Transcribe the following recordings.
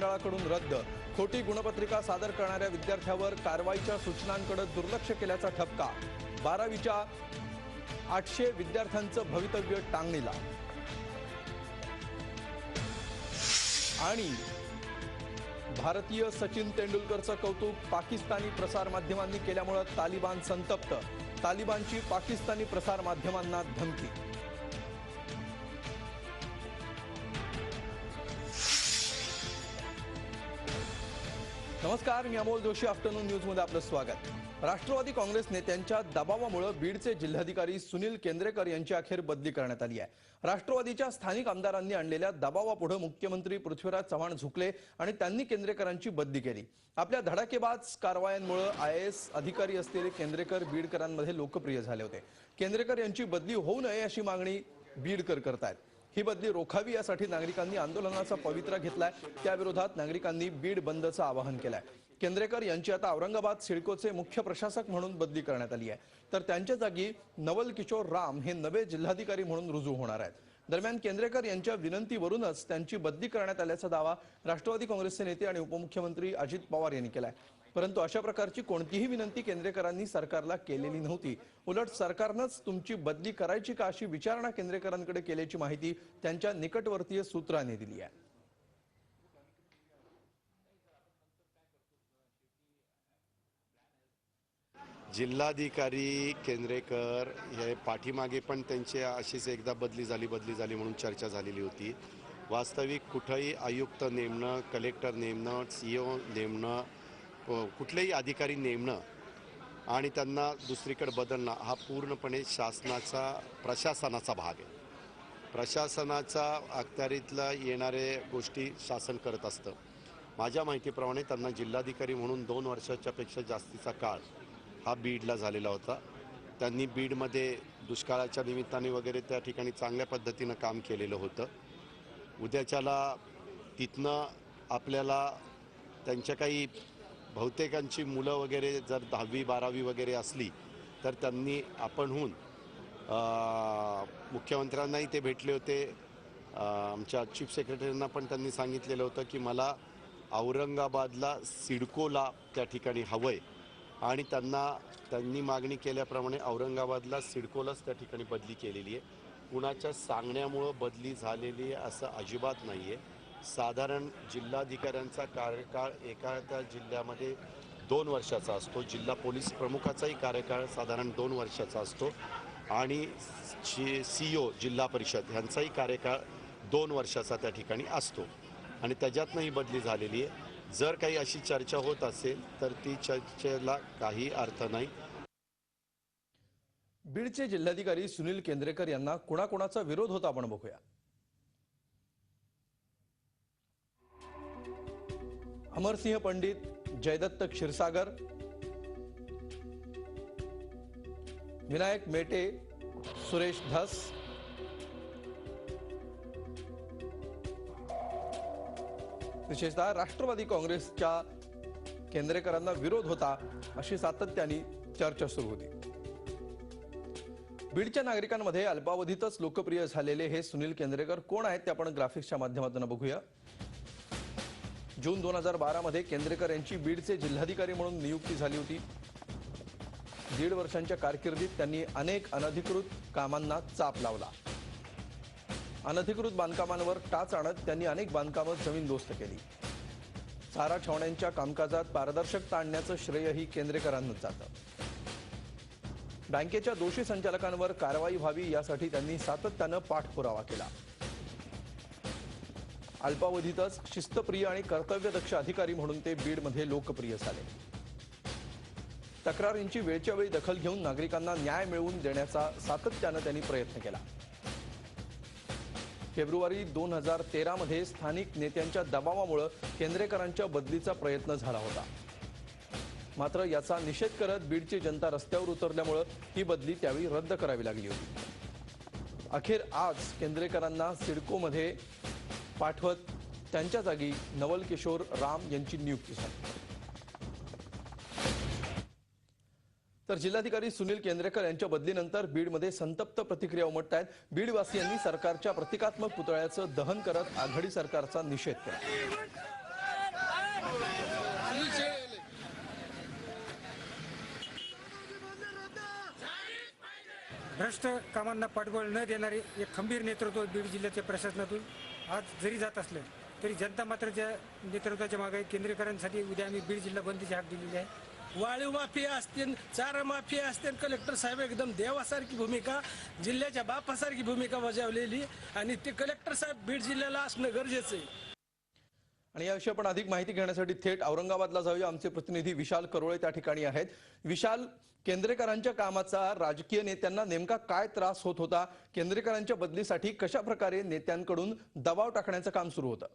महामंडळाकडून रद्द. खोटी गुणपत्रिका सादर करणाऱ्या विद्यार्थ्यावर कारवाईच्या सूचनांकडे दुर्लक्ष केल्याचा ठपका. बारावीच्या आठशे विद्यार्थ्यांचं भवितव्य टांगणीला. आणि भारतीय सचिन तेंडुलकरचं कौतुक पाकिस्तानी प्रसारमाध्यमांनी केल्यामुळं तालिबान संतप्त. तालिबानची पाकिस्तानी प्रसारमाध्यमांना धमकी. नमस्कार मी अमोल जोशी आफ्टरनून न्यूजमध्ये आपलं स्वागत. राष्ट्रवादी काँग्रेस नेत्यांच्या दबावामुळे बीडचे जिल्हाधिकारी सुनील केंद्रेकर यांची अखेर बदली करण्यात आली आहे. राष्ट्रवादीच्या स्थानिक आमदारांनी आणलेल्या दबावापुढे मुख्यमंत्री पृथ्वीराज चव्हाण झुकले आणि त्यांनी केंद्रेकरांची बदली केली. आपल्या धडाकेबाज कारवायांमुळे आय एस अधिकारी असलेले केंद्रेकर बीडकरांमध्ये लोकप्रिय झाले होते. केंद्रेकर यांची बदली होऊ नये अशी मागणी बीडकर करतायत. ही बदली रोखावी यासाठी नागरिकांनी आंदोलनाचा पवित्रा घेतलाय. त्याविरोधात नागरिकांनी बीड बंदचं आवाहन केलंय. केंद्रेकर यांची आता औरंगाबाद सिडकोचे मुख्य प्रशासक म्हणून बदली करण्यात आली आहे. तर त्यांच्या जागी नवल किशोर राम हे नवे जिल्हाधिकारी म्हणून रुजू होणार आहेत. दरम्यान केंद्रेकर यांच्या विनंतीवरूनच त्यांची बदली करण्यात आल्याचा दावा राष्ट्रवादी काँग्रेसचे नेते आणि उपमुख्यमंत्री अजित पवार यांनी केलाय. परंतु अशा प्रकारची कोणतीही विनंती केंद्रेकरांनी सरकारला केलेली नव्हती. उलट सरकारनंच तुमची बदली करायची का अशी विचारणा केंद्रेकरांकडे केल्याची माहिती त्यांच्या निकटवर्तीय सूत्रांनी दिली आहे. जिल्हाधिकारी केंद्रेकर हे पाठीमागे पण त्यांची अशीच एकदा बदली झाली बदली झाली म्हणून चर्चा झालेली होती. वास्तविक कुठंही आयुक्त नेमणं कलेक्टर नेमणं सी ओ नेमणं कुठलेही अधिकारी नेमणं आणि त्यांना दुसरीकडे बदलणं हा पूर्णपणे शासनाचा प्रशासनाचा भाग आहे. प्रशासनाचा अखत्यारीतला येणारे गोष्टी शासन करत असतं. माझ्या माहितीप्रमाणे त्यांना जिल्हाधिकारी म्हणून दोन वर्षाच्यापेक्षा जास्तीचा काळ हा बीडला झालेला होता. त्यांनी बीडमध्ये दुष्काळाच्या निमित्ताने वगैरे त्या ठिकाणी चांगल्या पद्धतीनं काम केलेलं होतं. उद्याच्याला तिथनं आपल्याला त्यांच्या काही बहुतेकांची मुलं वगैरे जर दहावी बारावी वगैरे असली तर त्यांनी आपणहून मुख्यमंत्र्यांनाही ते भेटले होते. आमच्या चीफ सेक्रेटरींना पण त्यांनी सांगितलेलं होतं की मला औरंगाबादला सिडकोला त्या ठिकाणी हवं आहे आणि त्यांना त्यांनी मागणी केल्याप्रमाणे औरंगाबादला सिडकोलाच त्या ठिकाणी बदली केलेली आहे. कुणाच्या सांगण्यामुळं बदली झालेली आहे असं अजिबात नाही आहे साधारण जिल्हाधिकाऱ्यांचा कार्यकाळ एका त्या जिल्ह्यामध्ये दोन वर्षाचा असतो. जिल्हा पोलीस प्रमुखाचाही कार्यकाळ साधारण दोन वर्षाचा असतो. आणि सी ओ जिल्हा परिषद ह्यांचाही कार्यकाळ दोन वर्षाचा त्या ठिकाणी असतो. आणि त्याच्यातनं ही बदली झालेली आहे. जर काही अशी चर्चा होत असेल तर ती चर्चेला काही अर्थ नाही. बीडचे जिल्हाधिकारी सुनील केंद्रेकर यांना कुणाकुणाचा विरोध होता आपण बघूया. अमरसिंह पंडित जयदत्त क्षीरसागर विनायक मेटे सुरेश धस विशेषतः राष्ट्रवादी काँग्रेसच्या केंद्रेकरांना विरोध होता अशी सातत्याने चर्चा सुरू होती. बीडच्या नागरिकांमध्ये अल्पावधीतच लोकप्रिय झालेले हे सुनील केंद्रेकर कोण आहेत ते आपण ग्राफिक्सच्या माध्यमातून बघूया. जून दोन हजार बारा मध्ये केंद्रेकर यांची बीडचे जिल्हाधिकारी म्हणून नियुक्ती झाली होती. दीड वर्षांच्या कारकिर्दीत त्यांनी अनेक अनधिकृत कामांना चाप लावला. अनधिकृत बांधकामांवर टाच आणत त्यांनी अनेक बांधकामं जमीनदोस्त केली. चारा छावण्यांच्या कामकाजात पारदर्शकता आणण्याचं श्रेयही केंद्रेकरांनाच जातं. बँकेच्या दोषी संचालकांवर कारवाई व्हावी यासाठी त्यांनी सातत्यानं पाठपुरावा केला. अल्पावधीतच शिस्तप्रिय आणि कर्तव्यदक्ष अधिकारी म्हणून ते बीडमध्ये लोकप्रिय झाले. तक्रारींची वेळच्या वेळी दखल घेऊन नागरिकांना न्याय मिळवून देण्याचा सातत्यानं त्यांनी प्रयत्न केला. फेब्रुवारी दोन हजार तेरामध्ये स्थानिक नेत्यांच्या दबावामुळे केंद्रेकरांच्या बदलीचा प्रयत्न झाला होता. मात्र याचा निषेध करत बीडची जनता रस्त्यावर उतरल्यामुळं ही बदली त्यावेळी रद्द करावी लागली होती. अखेर आज केंद्रेकरांना सिडकोमध्ये पाठवत त्यांच्या जागी नवल किशोर राम यांची नियुक्ती झाली. तर जिल्हाधिकारी सुनील केंद्रेकर यांच्या बदलीनंतर बीडमध्ये संतप्त प्रतिक्रिया उमटत आहेत बीडवासियांनी सरकारच्या प्रतिकात्मक पुतळ्याचं दहन करत आघाडी सरकारचा निषेध केला. भ्रष्ट कामांना पाठबळ न देणारे एक खंबीर नेतृत्व बीड जिल्ह्याच्या प्रशासनातून आज जरी जात असलं तरी जनता मात्र त्या नेतृत्वाच्या मागे केंद्रीकरांसाठी उद्या आम्ही बीड जिल्हा बंदीची हाक दिलेली आहे. वाळीव माफिया असतील चारा माफिया असतील कलेक्टर साहेब एकदम देवासारखी भूमिका जिल्ह्याच्या बापासारखी भूमिका बजावलेली आणि ते कलेक्टर साहेब बीड जिल्ह्याला असणं गरजेचं आहे. आणि याविषयी आपण अधिक माहिती घेण्यासाठी थेट औरंगाबादला जाऊया. आमचे प्रतिनिधी विशाल करोळे त्या ठिकाणी आहेत. विशाल केंद्रेकरांच्या कामाचा राजकीय नेत्यांना नेमका काय त्रास होत होता? केंद्रेकरांच्या बदलीसाठी कशा प्रकारे नेत्यांकडून दबाव टाकण्याचं काम सुरू होतं?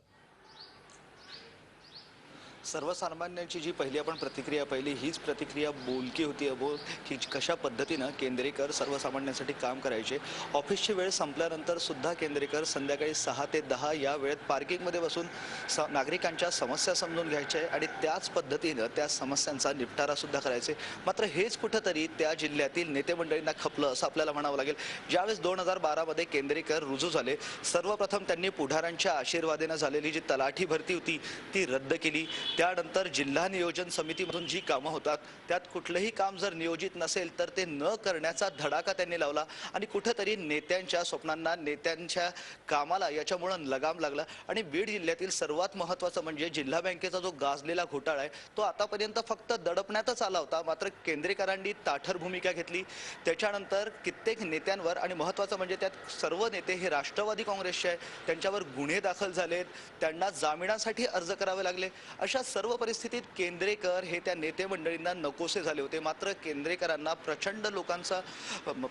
सर्वसामान्यांची जी पहिली आपण प्रतिक्रिया पाहिली हीच प्रतिक्रिया बोलकी होती अबो की कशा पद्धतीनं केंद्रेकर सर्वसामान्यांसाठी काम करायचे. ऑफिसची वेळ संपल्यानंतर सुद्धा केंद्रेकर संध्याकाळी सहा ते दहा या वेळेत पार्किंगमध्ये बसून स नागरिकांच्या समस्या समजून घ्यायचे आणि त्याच पद्धतीनं त्या समस्यांचा निपटारा सुद्धा करायचे. मात्र हेच कुठंतरी त्या जिल्ह्यातील नेते मंडळींना खपलं असं आपल्याला म्हणावं लागेल. ज्यावेळेस दोन हजार बारामध्ये केंद्रेकर रुजू झाले सर्वप्रथम त्यांनी पुढाऱ्यांच्या आशीर्वादेनं झालेली जी तलाठी भरती होती ती रद्द केली. त्यानंतर जिल्हा नियोजन समितीमधून जी कामं होतात त्यात कुठलंही काम जर नियोजित नसेल तर ते न करण्याचा धडाका त्यांनी लावला. आणि कुठंतरी नेत्यांच्या स्वप्नांना नेत्यांच्या कामाला याच्यामुळं लगाम लागला. आणि बीड जिल्ह्यातील सर्वात महत्त्वाचं म्हणजे जिल्हा बँकेचा जो गाजलेला घोटाळा आहे तो आतापर्यंत फक्त दडपण्यातच आला होता. मात्र केंद्रेकरांनी ताठर भूमिका घेतली. त्याच्यानंतर कित्येक नेत्यांवर आणि महत्त्वाचं म्हणजे त्यात सर्व नेते हे राष्ट्रवादी काँग्रेसचे आहे त्यांच्यावर गुन्हे दाखल झालेत. त्यांना जामिनासाठी अर्ज करावे लागले. अशा सर्व परिस्थितीत केंद्रेकर हे त्या नेते मंडळींना नकोसे झाले होते. मात्र केंद्रेकरांना प्रचंड लोकांचा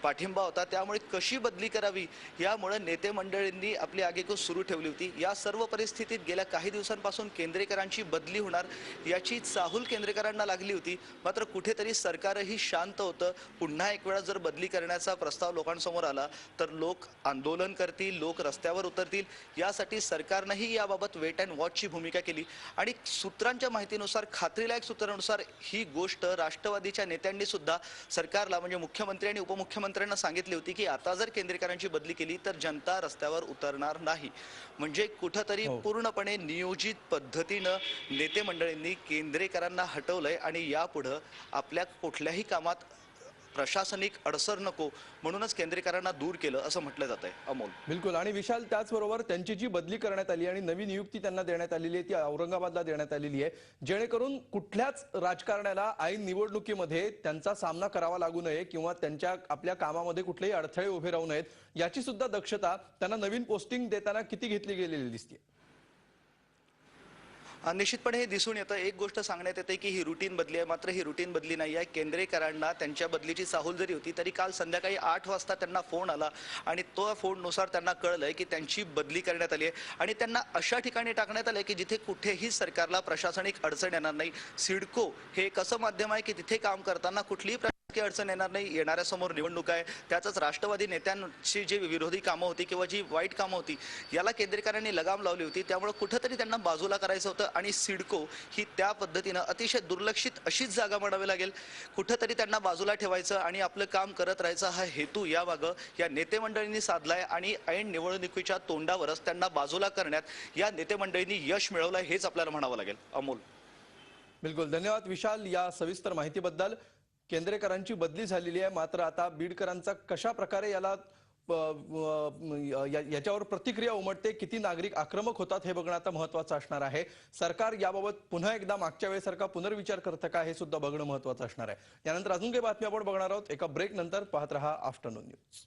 पाठिंबा होता. त्यामुळे कशी बदली करावी यामुळे नेते मंडळींनी आपली आगेकूच सुरू ठेवली होती. या सर्व परिस्थितीत गेल्या काही दिवसांपासून केंद्रेकरांची बदली होणार याची चाहूल केंद्रेकरांना लागली होती. मात्र कुठेतरी सरकारही शांत होतं. पुन्हा एक वेळा जर बदली करण्याचा प्रस्ताव लोकांसमोर आला तर लोक आंदोलन करतील लोक रस्त्यावर उतरतील. यासाठी सरकारनंही याबाबत वेट अँड वॉचची भूमिका केली. आणि सूत्र सूत्रांच्या माहितीनुसार खात्रीलायक सूत्रानुसार ही गोष्ट राष्ट्रवादीच्या नेत्यांनी सुद्धा सरकारला म्हणजे मुख्यमंत्री आणि उपमुख्यमंत्र्यांना सांगितली होती की आता जर केंद्रेकरांची बदली केली तर जनता रस्त्यावर उतरणार नाही म्हणजे कुठंतरी हो. पूर्णपणे नियोजित पद्धतीनं नेते मंडळींनी केंद्रेकरांना हटवलंय आणि यापुढं आपल्या कुठल्याही कामात प्रशासनिक अडसर नको म्हणूनच केंद्रीकरांना दूर केलं असं म्हटलं जात आहे अमोल. बिलकुल. आणि विशाल त्याचबरोबर त्यांची जी बदली करण्यात आली आणि नवी नियुक्ती त्यांना देण्यात आलेली आहे ती औरंगाबादला देण्यात आलेली आहे. जेणेकरून कुठल्याच राजकारण्याला ऐन निवडणुकीमध्ये त्यांचा सामना करावा लागू नये किंवा त्यांच्या आपल्या कामामध्ये कुठलेही अडथळे उभे राहू नयेत याची सुद्धा दक्षता त्यांना नवीन पोस्टिंग देताना किती घेतली गेलेली दिसते निश्चितपणे हे दिसून येतं. एक गोष्ट सांगण्यात येते की ही रुटीन बदली आहे. मात्र ही रुटीन बदली नाही आहे. केंद्रेकरांना त्यांच्या बदलीची चाहूल जरी होती तरी काल संध्याकाळी आठ वाजता त्यांना फोन आला आणि तो फोननुसार त्यांना कळलंय की त्यांची बदली करण्यात आली आहे. आणि त्यांना अशा ठिकाणी टाकण्यात आलंय की जिथे कुठेही सरकारला प्रशासनिक अडचण येणार नाही. सिडको हे एक असं माध्यम आहे की तिथे काम करताना कुठलीही प्रशासकीय अडचण येणार नाही. येणाऱ्या समोर निवडणूक आहे. त्यातच राष्ट्रवादी नेत्यांची जी विरोधी कामं होती किंवा जी वाईट कामं होती याला केंद्रेकरांनी लगाम लावली होती. त्यामुळे कुठंतरी त्यांना बाजूला करायचं होतं आणि सिडको ही त्या पद्धतीनं अतिशय दुर्लक्षित अशीच जागा म्हणावी लागेल. कुठंतरी त्यांना बाजूला ठेवायचं आणि आपलं काम करत राहायचं हा हेतू या मागं या नेते मंडळींनी साधलाय आणि ऐन निवडणुकीच्या तोंडावरच त्यांना बाजूला करण्यात या नेते मंडळींनी यश मिळवलं हेच आपल्याला म्हणावं लागेल. अमोल. बिलकुल. धन्यवाद विशाल या सविस्तर माहितीबद्दल. केंद्रेकरांची बदली झालेली आहे. मात्र आता बीडकरांचा कशा प्रकारे याला या- याच्यावर प्रतिक्रिया उमटते किती नागरिक आक्रमक होतात हे बघणं आता महत्वाचं असणार आहे. सरकार याबाबत पुन्हा एकदा मागच्या वेळेसारखा पुनर्विचार करतं का हे सुद्धा बघणं महत्वाचं असणार आहे. यानंतर अजून काही बातमी आपण बघणार आहोत. एका ब्रेक नंतर पाहत रहा आफ्टरनून न्यूज